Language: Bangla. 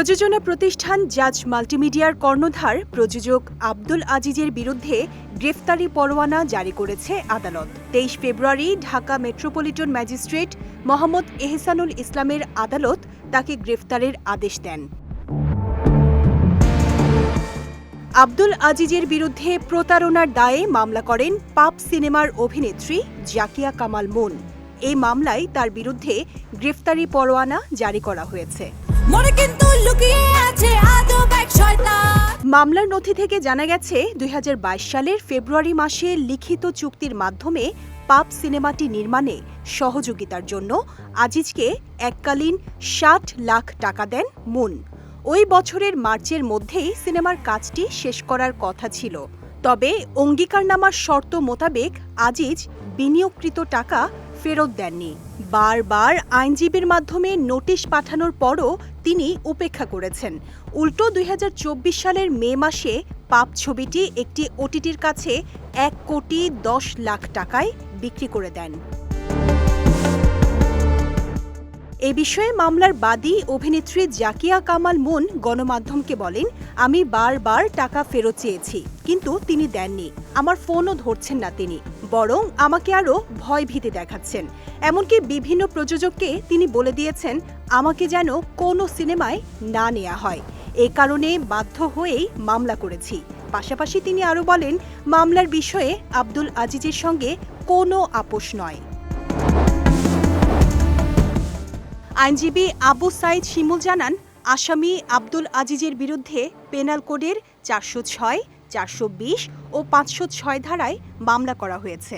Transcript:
প্রযোজনা প্রতিষ্ঠান জাজ মাল্টিমিডিয়ার কর্ণধার প্রযোজক আব্দুল আজিজের বিরুদ্ধে গ্রেফতারি পরোয়ানা জারি করেছে আদালত। তেইশ February Dhaka metropolitan magistrate Mohammad Ehsanul ইসলামের আদালত তাকে গ্রেফতারের আদেশ দেন। আব্দুল আজিজের বিরুদ্ধে প্রতারণার দায়ে মামলা করেন পাপ সিনেমার অভিনেত্রী জাকিয়া কামাল মুন। এই মামলায় তার বিরুদ্ধে গ্রেফতারি পরোয়ানা জারি করা হয়েছে। কিন্তু লুকিয়ে আছে মামলার নথি থেকে জানা গেছে, দুই সালের ফেব্রুয়ারি মাসে লিখিত চুক্তির মাধ্যমে পাপ সিনেমাটি নির্মাণে সহযোগিতার জন্য আজিজকে এককালীন ষাট লাখ টাকা দেন মুন। ওই বছরের মার্চের মধ্যেই সিনেমার কাজটি শেষ করার কথা ছিল। তবে অঙ্গীকারনামার শর্ত মোতাবেক আজিজ বিনিয়োগকৃত টাকা ফেরত দেননি। বারবার আইনজীবীর মাধ্যমে নোটিশ পাঠানোর পরও তিনি উপেক্ষা করেছেন। উল্টো দুই হাজার চব্বিশ সালের মে মাসে পাপ ছবিটি একটি ওটিটির কাছে এক কোটি দশ লাখ টাকায় বিক্রি করে দেন। এ বিষয়ে মামলার বাদী অভিনেত্রী জাকিয়া কামাল মুন গণমাধ্যমকে বলেন, আমি বারবার টাকা ফেরত চেয়েছি, কিন্তু তিনি দেননি। আমার ফোনও ধরছেন না তিনি, বরং আমাকে আরও ভয়ভীতি দেখাচ্ছেন। এমনকি বিভিন্ন প্রযোজককে তিনি বলে দিয়েছেন, আমাকে যেন কোনো সিনেমায় না নেওয়া হয়। এ কারণে বাধ্য হয়েই মামলা করেছি। পাশাপাশি তিনি আরও বলেন, মামলার বিষয়ে আব্দুল আজিজের সঙ্গে কোনো আপোষ নয়। আইনজীবী আবু সাইদ শিমুল জানান, আসামি আব্দুল আজিজের বিরুদ্ধে পেনাল কোডের চারশো ছয়, চারশো বিশ ও পাঁচশো ছয় ধারায় মামলা করা হয়েছে।